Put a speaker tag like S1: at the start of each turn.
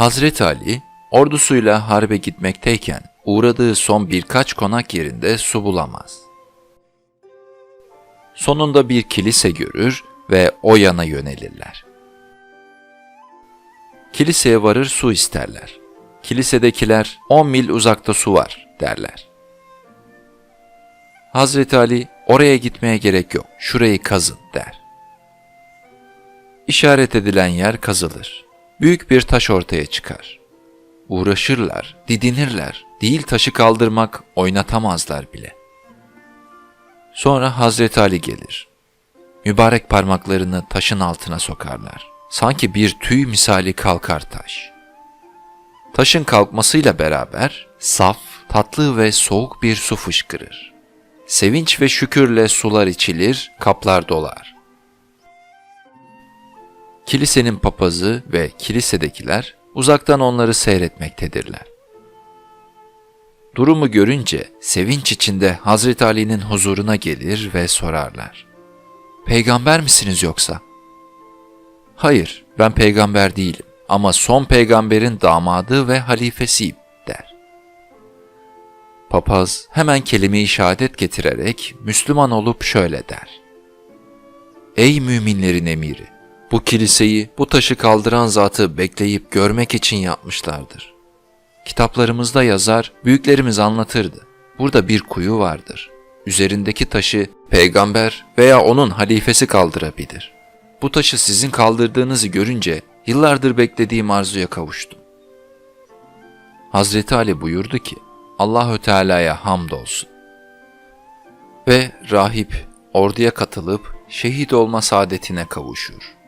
S1: Hazreti Ali ordusuyla harbe gitmekteyken uğradığı son birkaç konak yerinde su bulamaz. Sonunda bir kilise görür ve o yana yönelirler. Kiliseye varır su isterler. Kilisedekiler 10 mil uzakta su var derler. Hazreti Ali oraya gitmeye gerek yok, şurayı kazın der. İşaret edilen yer kazılır. Büyük bir taş ortaya çıkar. Uğraşırlar, didinirler. Değil taşı kaldırmak oynatamazlar bile. Sonra Hazreti Ali gelir. Mübarek parmaklarını taşın altına sokarlar. Sanki bir tüy misali kalkar taş. Taşın kalkmasıyla beraber saf, tatlı ve soğuk bir su fışkırır. Sevinç ve şükürle sular içilir, kaplar dolar. Kilisenin papazı ve kilisedekiler uzaktan onları seyretmektedirler. Durumu görünce sevinç içinde Hazreti Ali'nin huzuruna gelir ve sorarlar. Peygamber misiniz yoksa? Hayır, ben peygamber değilim ama son peygamberin damadı ve halifesiyim der. Papaz hemen kelime-i şehadet getirerek Müslüman olup şöyle der. Ey müminlerin emiri! Bu kiliseyi, bu taşı kaldıran zatı bekleyip görmek için yapmışlardır. Kitaplarımızda yazar, büyüklerimiz anlatırdı. Burada bir kuyu vardır. Üzerindeki taşı peygamber veya onun halifesi kaldırabilir. Bu taşı sizin kaldırdığınızı görünce yıllardır beklediğim arzuya kavuştum. Hazreti Ali buyurdu ki, Allahü Teala'ya hamdolsun. Ve rahip orduya katılıp şehit olma saadetine kavuşur.